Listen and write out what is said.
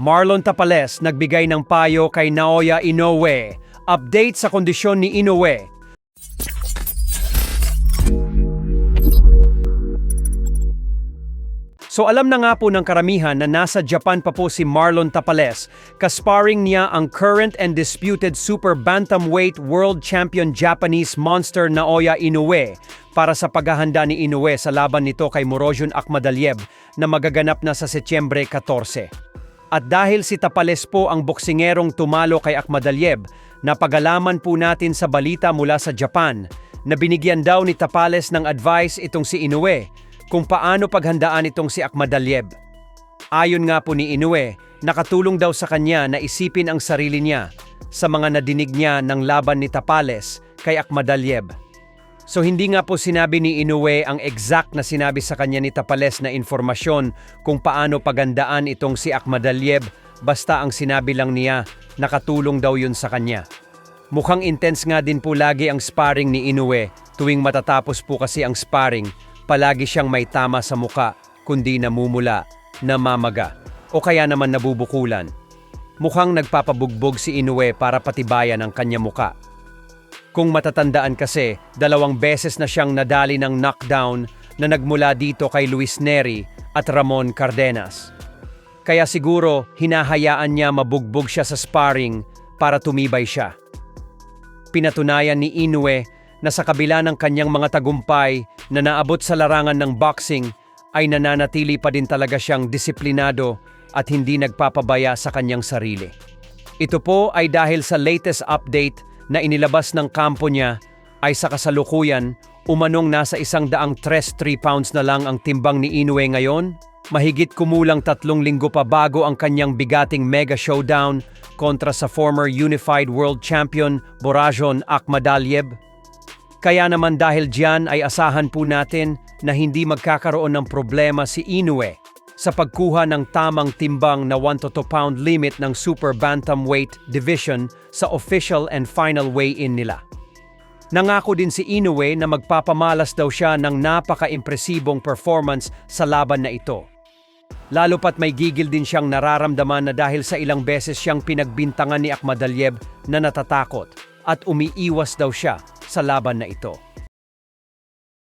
Marlon Tapales nagbigay ng payo kay Naoya Inoue. Update sa kondisyon ni Inoue. So alam na nga po ng karamihan na nasa Japan pa po si Marlon Tapales, kasparing niya ang current and disputed super bantamweight world champion Japanese monster Naoya Inoue para sa paghahanda ni Inoue sa laban nito kay Morojun Akmadaliev na magaganap na sa Setyembre 14. At dahil si Tapales po ang boksingerong tumalo kay Akmadaliev, napagalaman po natin sa balita mula sa Japan na binigyan daw ni Tapales ng advice itong si Inoue kung paano paghandaan itong si Akmadaliev. Ayon nga po ni Inoue, nakatulong daw sa kanya na isipin ang sarili niya sa mga nadinig niya ng laban ni Tapales kay Akmadaliev. So hindi nga po sinabi ni Inoue ang exact na sinabi sa kanya ni Tapales na informasyon kung paano pagandaan itong si Akmadaliev basta ang sinabi lang niya nakatulong daw yun sa kanya. Mukhang intense nga din po lagi ang sparring ni Inoue tuwing matatapos po kasi ang sparring palagi siyang may tama sa muka kundi namumula, namamaga o kaya naman nabubukulan. Mukhang nagpapabugbog si Inoue para patibayan ang kanya muka. Kung matatandaan kasi, dalawang beses na siyang nadali ng knockdown na nagmula dito kay Luis Neri at Ramon Cardenas. Kaya siguro hinahayaan niya mabugbog siya sa sparring para tumibay siya. Pinatunayan ni Inoue na sa kabila ng kanyang mga tagumpay na naabot sa larangan ng boxing ay nananatili pa din talaga siyang disiplinado at hindi nagpapabaya sa kanyang sarili. Ito po ay dahil sa latest update na inilabas ng kampo niya ay sa kasalukuyan umanong nasa isang daang 3 pounds na lang ang timbang ni Inoue ngayon, mahigit kumulang tatlong linggo pa bago ang kanyang bigating mega showdown kontra sa former Unified World Champion Borajon Akmadaliev. Kaya naman dahil diyan ay asahan po natin na hindi magkakaroon ng problema si Inoue sa pagkuha ng tamang timbang na 1 to 2 pound limit ng Super Bantamweight Division sa official and final weigh-in nila. Nangako din si Inoue na magpapamalas daw siya ng napaka-impresibong performance sa laban na ito. Lalo pat may gigil din siyang nararamdaman na dahil sa ilang beses siyang pinagbintangan ni Akmadaliev na natatakot at umiiwas daw siya sa laban na ito.